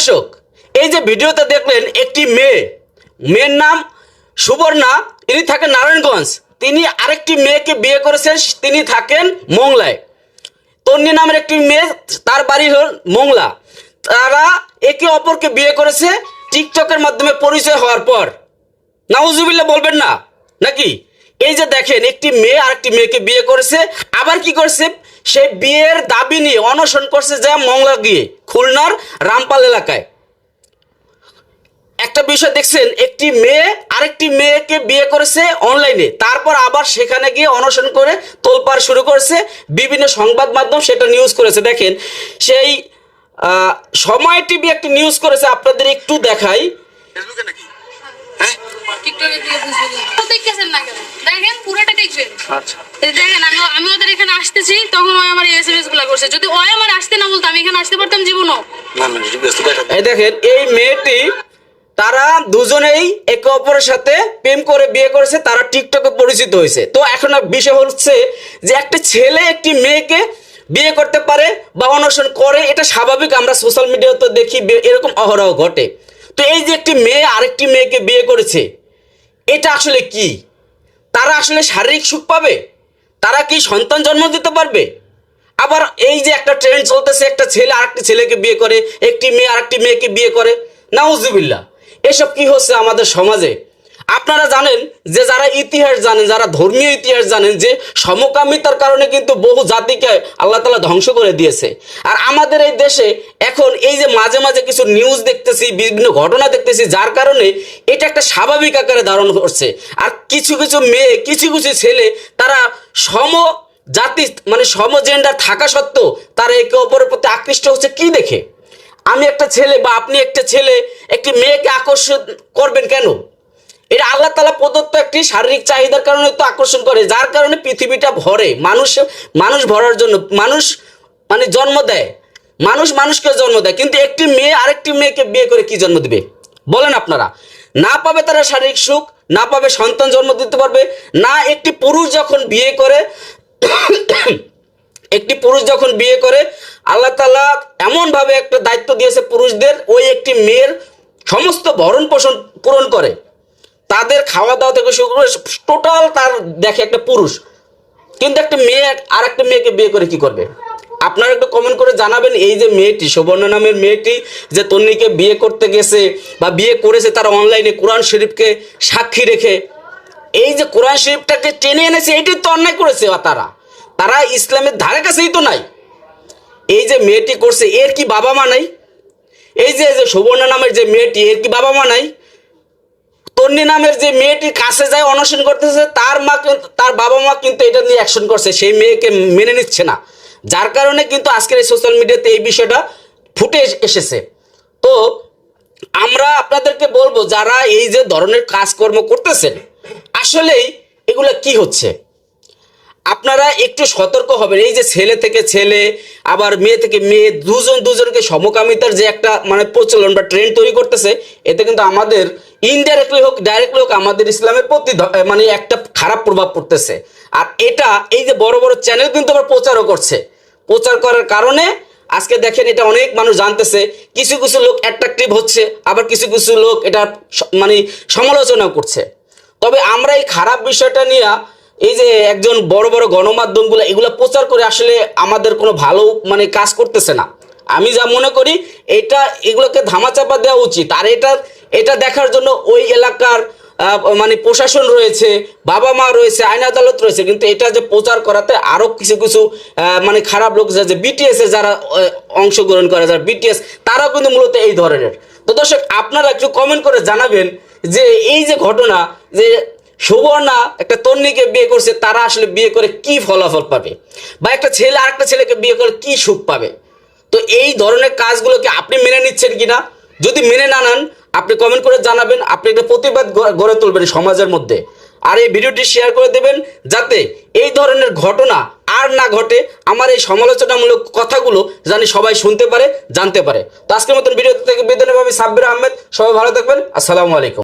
দর্শক এই যে ভিডিওতে দেখলেন একটি মেয়ে, মেয়ের নাম সুবর্ণা, ইনি থাকেন নারায়ণগঞ্জ। তিনি আরেকটি মেয়েকে বিয়ে করেছেন, তিনি থাকেন মোংলায়। তন্নি নামের একটি মেয়ে, তার বাড়ি হল মোংলা। তারা একে অপরকে বিয়ে করেছে টিকটকের মাধ্যমে পরিচয় হওয়ার পর। নাউজুবিল্লাহ বলবেন না, নাকি? এই যে দেখেন, একটি মেয়ে আর একটি মেয়েকে বিয়ে করেছে। আবার কি করছে? সে বিয়ের দাবি নিয়ে অনশন করছে যা মংলা গিয়ে। খুলনার রামপাল এলাকায়। একটা বিষয় দেখছেন, একটি মেয়ে, আরেকটি মেয়েকে বিয়ে করেছে অনলাইনে। তারপর আবার সেখানে গিয়ে অনশন করে তোলপাড় শুরু করেছে, বিভিন্ন সংবাদ মাধ্যম সেটা নিউজ করেছে। দেখেন, সেই সময় টিভি একটি নিউজ করেছে, আপনাদের একটু দেখাই। ফেসবুকে নাকি? টিকটকে দিয়ে ফেসবুকে দেখতেছেন না কেন। দেখেন পুরোটা দেখবেন। আচ্ছা। দেখেন আমি আমি ওদের এখানে আসতেছি তখন ওই আমার এসএমএসগুলা করছে। যদি ওই আমার আসতে না বলতো আমি এখানে আসতে পারতাম জীবনও। না না ব্যস্ত দেখা এই দেখেন এই মেয়েটি তারা দুজনেই একে অপরের সাথে প্রেম করে বিয়ে করেছে তারা টিকটকে পরিচিত হয়েছে। তো এখন আর বিষয় হচ্ছে যে একটা ছেলে একটি মেয়েকে বিয়ে করতে পারে বা অনশন করে এটা স্বাভাবিক আমরা সোশ্যাল মিডিয়াতে দেখি এরকম অহরহ ঘটে। তো এই যে একটি মেয়ে আরেকটি মেয়েকে বিয়ে করেছে এটা আসলে কি? তারা আসলে শারীরিক সুখ পাবে? তারা কি সন্তান জন্ম দিতে পারবে? আবার এই যে একটা ট্রেন্ড চলতেছে, একটা ছেলে আরেকটি ছেলেকে বিয়ে করে, একটি মেয়ে আরেকটি মেয়েকে বিয়ে করে নাউজুবিল্লা এসব কি হচ্ছে আমাদের সমাজে? আপনারা জানেন যে যারা ইতিহাস জানেন, যারা ধর্মীয় ইতিহাস জানেন যে সমকামিতার কারণে কিন্তু বহু জাতিকে আল্লাহ তালা ধ্বংস করে দিয়েছে। আর আমাদের এই দেশে এখন এই যে মাঝে মাঝে কিছু নিউজ দেখতেছি, বিভিন্ন ঘটনা দেখতেছি, যার কারণে এটা একটা স্বাভাবিক আকারে ধারণ করছে। আর কিছু কিছু মেয়ে, কিছু কিছু ছেলে, তারা সম জাতি মানে সম জেন্ডার থাকা সত্ত্বেও তারা একে অপরের প্রতি আকৃষ্ট হচ্ছে কি দেখে? আমি একটা ছেলে বা আপনি একটা ছেলে, একটি মেয়েকে আকর্ষণ করবেন কেন? এটা আল্লাহ তালা প্রদত্ত একটি শারীরিক চাহিদার কারণে তো আকর্ষণ করে, যার কারণে পৃথিবীটা ভরে। মানুষ মানুষ ভরার জন্য, মানুষ মানে জন্ম দেয়। মানুষ মানুষকে জন্ম দেয়, কিন্তু একটি মেয়ে আরেকটি মেয়েকে বিয়ে করে কি জন্ম দিবে? বলেন আপনারা। না পাবে তারা শারীরিক সুখ, না পাবে সন্তান জন্ম দিতে পারবে, না একটি পুরুষ যখন বিয়ে করে, একটি পুরুষ যখন বিয়ে করে, আল্লাহ তালা এমনভাবে একটা দায়িত্ব দিয়েছে পুরুষদের, ওই একটি মেয়ের সমস্ত ভরণ পোষণ পূরণ করে। তাদের খাওয়া দাওয়া থেকে শুরু করে টোটাল তার দেখে একটা পুরুষ। কিন্তু একটা মেয়ে আর একটা মেয়েকে বিয়ে করে কি করবে? আপনারা একটু কমেন্ট করে জানাবেন এই যে মেয়েটি, সুবর্ণ নামের মেয়েটি, যে তন্নিকে বিয়ে করতে গেছে বা বিয়ে করেছে তারা অনলাইনে কোরআন শরীফকে সাক্ষী রেখে। এই যে কোরআন শরীফটাকে টেনে এনেছে এটি তো অন্যায় করেছে তারা? তারা ইসলামের ধারে কাছেই তো নাই। এই যে মেয়েটি করছে, এর কি বাবা মা নাই? এই যে সুবর্ণা নামের যে মেয়েটি, এর কি বাবা মা নাই? তন্নি নামের যে মেয়েটির কাছে যায়, অনশন করতেছে, তার মা তার বাবা মা কিন্তু এটা নিয়ে অ্যাকশন করছে। সেই মেয়েকে মেনে নিচ্ছে না। যার কারণে কিন্তু আজকের এই সোশ্যাল মিডিয়াতে এই বিষয়টা ফুটে এসেছে। তো আমরা আপনাদেরকে বলব, যারা এই যে ধরনের কাজকর্ম করতেছেন, আসলেই এগুলা কি হচ্ছে? আপনারা একটু সতর্ক হবেন। এই যে ছেলে থেকে ছেলে, আবার মেয়ে থেকে মেয়ে, দুজন দুজনকে সমকামিতার যে একটা মানে প্রচলন বা ট্রেন্ড তৈরি করতেছে, এতে কিন্তু আমাদের ইনডাইরেক্টলি হোক ডাইরেক্টলি হোক আমাদের ইসলামের প্রতি মানে একটা খারাপ প্রভাব পড়তেছে। আর এটা, এই যে বড় বড় চ্যানেল কিন্তু আবার প্রচারও করছে। প্রচার করার কারণে আজকে দেখেন এটা অনেক মানুষ জানতেছে, কিছু কিছু লোক অ্যাট্রাকটিভ হচ্ছে, আবার কিছু কিছু লোক এটা মানে সমালোচনা করছে। তবে আমরা এই খারাপ বিষয়টা নিয়ে এই যে একজন বড় বড় গণমাধ্যমগুলো, এগুলো প্রচার করে আসলে আমাদের কোনো ভালো মানে কাজ করতেছে না। আমি যা মনে করি, এটা, এগুলোকে ধামাচাপা দেওয়া উচিত। আর এটা এটা দেখার জন্য ওই এলাকার মানে প্রশাসন রয়েছে বাবা মা রয়েছে, আইন আদালত রয়েছে, কিন্তু এটা যে প্রচার করাতে আরও কিছু কিছু মানে খারাপ লোক যে বিটিএস এর যারা অংশগ্রহণ করে, যারা বিটিএস তারাও কিন্তু মূলত এই ধরনের। তো দর্শক, আপনারা একটু কমেন্ট করে জানাবেন যে, এই যে ঘটনা, যে সুবর্ণা একটা তন্নিকে বিয়ে করছে, তারা আসলে বিয়ে করে কি ফলাফল পাবে? বা একটা ছেলে আরেকটা ছেলেকে বিয়ে করে কি সুখ পাবে? তো এই ধরনের কাজগুলোকে আপনি মেনে নিচ্ছেন কিনা? যদি মেনে না নেন, আপনি কমেন্ট করে জানাবেন, আপনি একটা প্রতিবাদ গড়ে তুলবেন সমাজের মধ্যে। আর এই ভিডিওটি শেয়ার করে দেবেন যাতে এই ধরনের ঘটনা আর না ঘটে, আমার এই সমালোচনামূলক কথাগুলো জানি সবাই শুনতে পারে, জানতে পারে। তো আজকের মতন ভিডিও থেকে বিদায় সাব্বির আহমেদ। সবাই ভালো থাকবেন। আসসালামু আলাইকুম।